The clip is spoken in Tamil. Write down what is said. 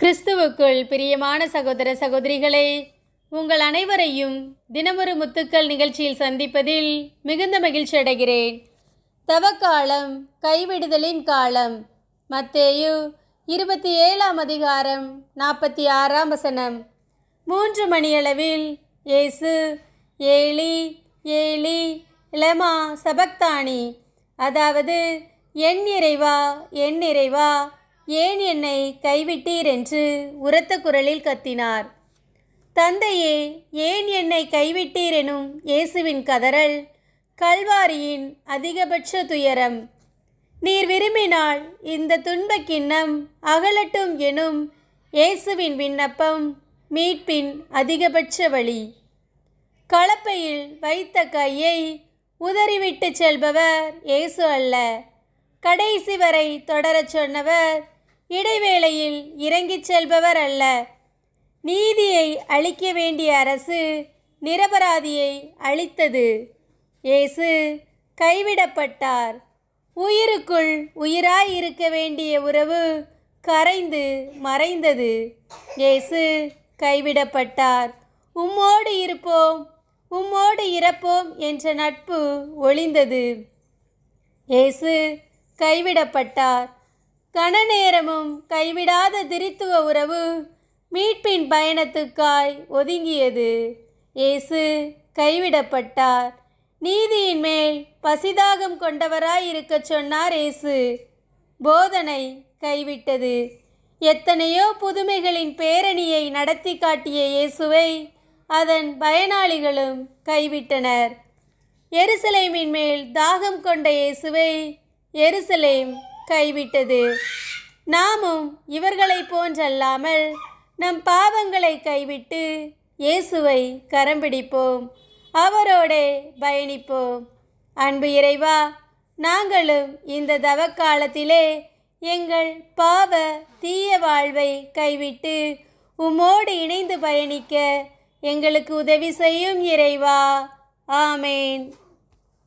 கிறிஸ்துவுக்குள் பிரியமான சகோதர சகோதரிகளே உங்கள் அனைவரையும் தினமொரு முத்துக்கள் நிகழ்ச்சியில் சந்திப்பதில் மிகுந்த மகிழ்ச்சி அடைகிறேன். தவக்காலம் கைவிடுதலின் காலம் மத்தேயு இருபத்தி ஏழாம் அதிகாரம் நாற்பத்தி ஆறாம் வசனம். மூன்று மணியளவில் இயேசு ஏலி ஏலி லெமா சபக்தானி அதாவது என் இறைவா என் இறைவா ஏன் என்னை கைவிட்டீர் என்று உரத்த குரலில் கத்தினார். தந்தையே ஏன் என்னை கைவிட்டீர் எனும் இயேசுவின் கதறல் கல்வாரியின் அதிகபட்ச துயரம். நீர் விரும்பினால் இந்த துன்பக் கிண்ணம் அகலட்டும் எனும் இயேசுவின் விண்ணப்பம் மீட்பின் அதிகபட்ச வழி. கலப்பையில் வைத்த கையை உதறிவிட்டு செல்பவர் இயேசு அல்ல. கடைசி வரை தொடரச் சொன்னவர் இடைவேளையில் இறங்கிச் செல்பவர் அல்ல நீதியை அளிக்க வேண்டிய அரசு நிரபராதியை அளித்தது இயேசு கைவிடப்பட்டார். உயிருக்குள் உயிராய் இருக்க வேண்டிய உறவு கரைந்து மறைந்தது. இயேசு கைவிடப்பட்டார். உம்மோடு இருப்போம் உம்மோடு இறப்போம் என்ற நட்பு ஒளிந்தது. இயேசு கைவிடப்பட்டார். கன நேரமும் கைவிடாத திரித்துவ உறவு மீட்பின் பயணத்துக்காய் ஒதுங்கியது. இயேசு கைவிடப்பட்டார். நீதியின் மேல் பசிதாகம் கொண்டவராய் இருக்கச் சொன்னார் இயேசு. போதனை கைவிட்டது. எத்தனையோ புதுமைகளின் பேரணியை நடத்தி காட்டிய இயேசுவை அதன் பயனாளிகளும் கைவிட்டனர். எருசலேமின் மேல் தாகம் கொண்ட இயேசுவை எருசலேம் கைவிட்டது. நாமும் இவர்களைப் போன்றல்லாமல் நம் பாவங்களை கைவிட்டு இயேசுவை கரம் பிடிப்போம். அவரோடே பயணிப்போம். அன்பு இறைவா நாங்களும் இந்த தவக்காலத்திலே எங்கள் பாவ தீய வாழ்வை கைவிட்டு உம்மோடு இணைந்து பயணிக்க எங்களுக்கு உதவி செய்யும் இறைவா. ஆமேன்.